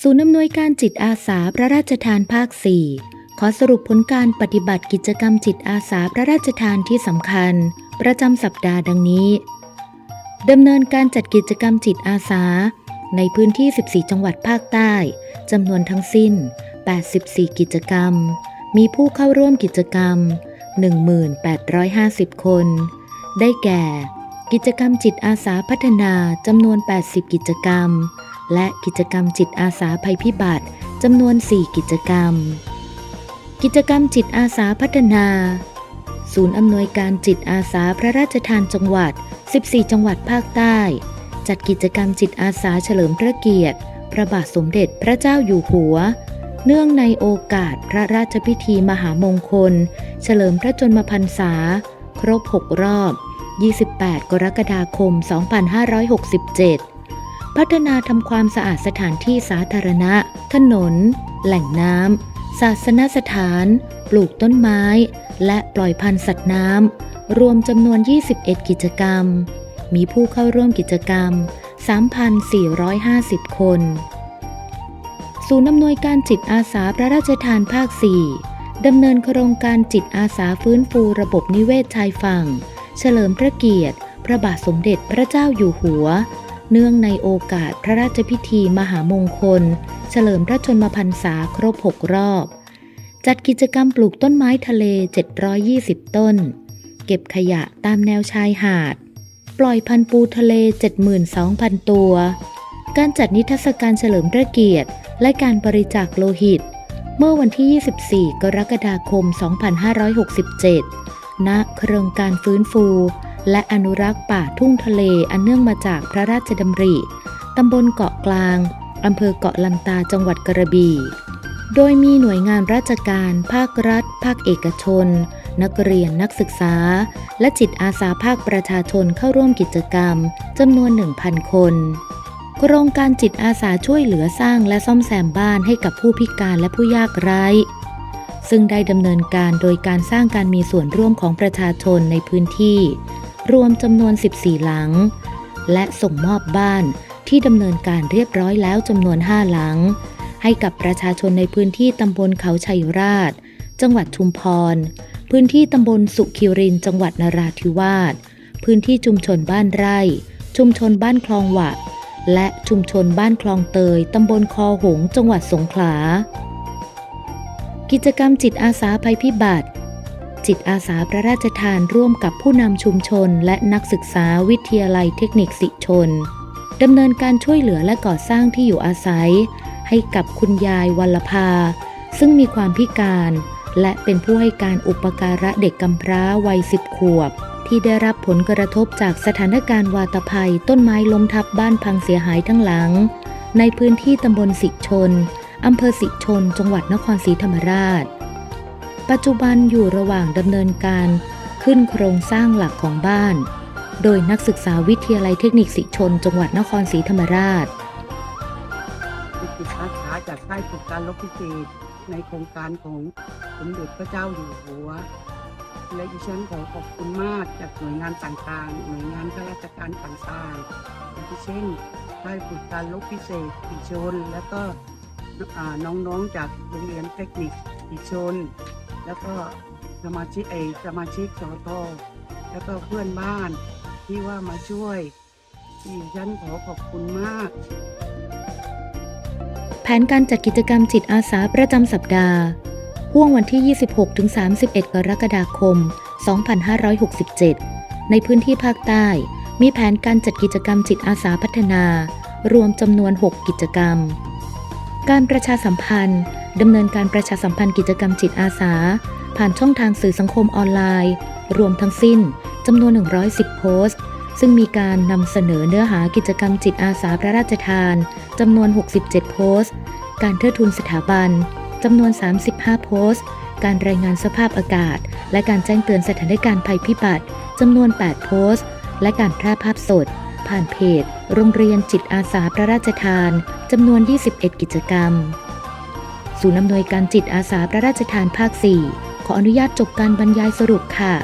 ศูนย์อำนวยการจิตอาสาพระราชทานภาค 4 ขอสรุปผลการปฏิบัติกิจกรรมจิตอาสาพระราชทานที่สำคัญ ประจำสัปดาห์ดังนี้ดำเนินการจัดกิจกรรมจิตอาสา ในพื้นที่ 14 จังหวัดภาคใต้จำนวนทั้งสิ้น 84 กิจกรรม มีผู้เข้าร่วมกิจกรรม 1,850 คน ได้แก่ กิจกรรมจิตอาสาพัฒนาจำนวน 80 กิจกรรม และกิจกรรมจิตอาสาภัยพิบัติจำนวน 4 กิจกรรม กิจกรรมจิตอาสาพัฒนา ศูนย์อำนวยการจิตอาสาพระราชทานจังหวัด 14 จังหวัดภาคใต้ จัดกิจกรรมจิตอาสาเฉลิมพระเกียรติ พระบาทสมเด็จพระเจ้าอยู่หัว เนื่องในโอกาสพระราชพิธีมหามงคล เฉลิมพระชนมพรรษา ครบ 6 รอบ 28 กรกฎาคม 2567 พัฒนาทำความสะอาดสถานที่สาธารณะ ถนน แหล่งน้ำศาสนสถาน ปลูกต้นไม้ และปล่อยพันธุ์สัตว์น้ำ รวมจำนวน 21 กิจกรรม มีผู้เข้าร่วมกิจกรรม 3,450 คน ศูนย์อำนวยการจิตอาสาพระราชทานภาค 4 ดำเนินโครงการจิตอาสาฟื้นฟูระบบนิเวศชายฝั่ง เฉลิมพระเกียรติ พระบาทสมเด็จพระเจ้าอยู่หัว เนื่องในโอกาสพระราชพิธีมหามงคล เฉลิมพระชนมพรรษาครบ 6 รอบ จัดกิจกรรมปลูกต้นไม้ทะเล 720 ต้น เก็บขยะตามแนวชายหาด ปล่อยพันปูทะเล 72,000 ตัว การจัดนิทรรศการเฉลิมพระเกียรติ และการบริจาคโลหิต เมื่อวันที่ 24 กรกฎาคม 2567 ณ โครงการฟื้นฟู และอนุรักษ์ป่าทุ่งทะเลอันเนื่องมาจากพระราชดำริ ตำบลเกาะกลาง อำเภอเกาะลันตาจังหวัดกระบี่ โดยมีหน่วยงานราชการ ภาครัฐ ภาคเอกชน นักเรียนนักศึกษา และจิตอาสาภาคประชาชนเข้าร่วมกิจกรรมจำนวน 1,000 คนโครงการจิตอาสาช่วยเหลือสร้างและซ่อมแซมบ้านให้กับผู้พิการและผู้ยากไร้ ซึ่งได้ดำเนินการโดยการสร้างการมีส่วนร่วมของประชาชนในพื้นที่ รวมจำนวน 14 หลัง และส่งมอบบ้านที่ดำเนินการเรียบร้อยแล้วจำนวน 5 หลัง ให้กับประชาชนในพื้นที่ตำบลเขาชัยราช จังหวัดชุมพร พื้นที่ตำบลสุขิริน จังหวัดนราธิวาส พื้นที่ชุมชนบ้านไร่ ชุมชนบ้านคลองหวะ และชุมชนบ้านคลองเตย ตำบลคอหง จังหวัดสงขลา กิจกรรมจิตอาสาภัยพิบัติ จิตอาสาพระราชทานร่วมกับผู้นำชุมชนและนักศึกษาวิทยาลัยเทคนิคสิชนดำเนินการช่วยเหลือและก่อสร้างที่อยู่อาศัย ให้กับคุณยายวัลภา ซึ่งมีความพิการ และเป็นผู้ให้การอุปการะเด็กกำพร้าวัยสิบขวบ ที่ได้รับผลกระทบจากสถานการณ์วาตภัย ต้นไม้ล้มทับบ้านพังเสียหายทั้งหลัง ในพื้นที่ตำบลสิชนอำเภอสิชน จังหวัดนครศรีธรรมราช ปัจจุบันอยู่ระหว่างดำเนินการขึ้นโครงสร้างหลักของบ้าน โดยนักศึกษาวิทยาลัยเทคนิคสิชน จังหวัดนครศรีธรรมราชเป็นจิตอาสาจากค่ายฝึกการลบพิเศษในโครงการของสมเด็จพระเจ้าอยู่หัว และดิฉันขอขอบคุณมากจากหน่วยงานต่างๆ หน่วยงานข้าราชการต่างๆอย่างเช่นค่ายฝึกการลบพิเศษปิชน แล้วก็น้องๆจากโรงเรียนเทคนิคปิชน แล้วก็สมาชิกเอกสมาชิกสทแล้วก็เพื่อนบ้านที่ว่ามาช่วยดิฉันขอขอบคุณมาก แผนการจัดกิจกรรมจิตอาสาประจำสัปดาห์ห่วงวันที่ 26-31 กรกฎาคม 2567 ในพื้นที่ภาคใต้ มีแผนการจัดกิจกรรมจิตอาสาพัฒนา รวมจำนวน 6 กิจกรรม การประชาสัมพันธ์ ดำเนินการประชาสัมพันธ์กิจกรรมจิตอาสา ผ่านช่องทางสื่อสังคมออนไลน์ รวมทั้งสิ้นจำนวน 110 โพสต์ ซึ่งมีการนำเสนอเนื้อหากิจกรรมจิตอาสาพระราชทานจำนวน 67 โพสต์ การเทิดทูนสถาบันจำนวน 35 โพสต์ การรายงานสภาพอากาศ และการแจ้งเตือนสถานการณ์ภัยพิบัติจำนวน 8 โพสต์ และการแพร่ภาพสด ผ่านเพจ โรงเรียนจิตอาสาพระราชทานจำนวน 21 กิจกรรม ศูนย์อำนวยการจิตอาสาพระราชทานภาค 4 ขออนุญาตจบการบรรยายสรุปค่ะ